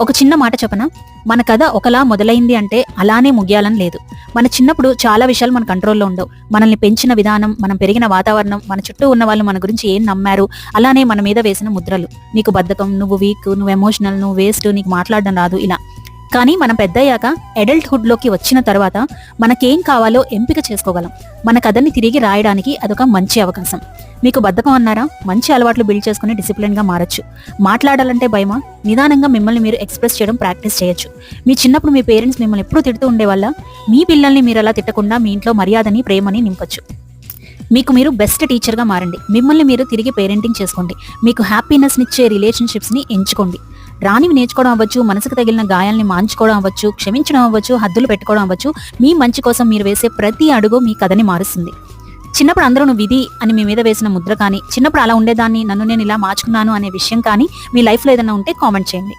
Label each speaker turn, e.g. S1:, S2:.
S1: ఒక చిన్న మాట చెప్పనా? మన కథ ఒకలా మొదలైంది అంటే అలానే ముగియాలని లేదు. మన చిన్నప్పుడు చాలా విషయాలు మన కంట్రోల్లో ఉండవు. మనల్ని పెంచిన విధానం మనం పెరిగిన వాతావరణం మన చుట్టూ ఉన్న వాళ్ళు మన గురించి ఏం నమ్మారు? అలానే మన మీద వేసిన ముద్రలు. నీకు బద్ధకం నువ్వు వీక్ నువ్వు ఎమోషనల్ నువ్వు వేస్ట్ నీకు మాట్లాడడం రాదు ఇలా. కానీ మనం పెద్దయ్యాక అడల్ట్హుడ్లోకి వచ్చిన తర్వాత మనకేం కావాలో ఎంపిక చేసుకోగలం. మన కథని తిరిగి రాయడానికి అదొక మంచి అవకాశం. మీకు బద్ధకం అన్నారా? మంచి అలవాట్లు బిల్డ్ చేసుకుని డిసిప్లిన్గా మారచ్చు. మాట్లాడాలంటే భయమా? నిదానంగా మిమ్మల్ని మీరు ఎక్స్ప్రెస్ చేయడం ప్రాక్టీస్ చేయొచ్చు. మీ చిన్నప్పుడు మీ పేరెంట్స్ మిమ్మల్ని ఎప్పుడూ తిడుతూ ఉండేవాళ్ళ? మీ పిల్లల్ని మీరు అలా తిట్టకుండా మీ ఇంట్లో మర్యాదని ప్రేమని నింపొచ్చు. మీకు మీరు బెస్ట్ టీచర్గా మారండి. మిమ్మల్ని మీరు తిరిగి పేరెంటింగ్ చేసుకోండి. మీకు హ్యాపీనెస్నిచ్చే రిలేషన్షిప్స్ని ఎంచుకోండి. రానివి నేర్చుకోవడం అవ్వచ్చు మనసుకు తగిలిన గాయాల్ని మాంచుకోవడం అవ్వచ్చు క్షమించడం అవ్వచ్చు హద్దులు పెట్టుకోవడం అవ్వచ్చు మీ మంచి కోసం మీరు వేసే ప్రతి అడుగు మీ కథని మారుస్తుంది. చిన్నప్పుడు అందరూ నువ్వు విధి అని మీ మీద వేసిన ముద్ర కానీ చిన్నప్పుడు అలా ఉండేదాన్ని నన్ను నేను ఇలా మార్చుకున్నాను అనే విషయం కానీ మీ లైఫ్లో ఏదైనా ఉంటే కామెంట్ చేయండి.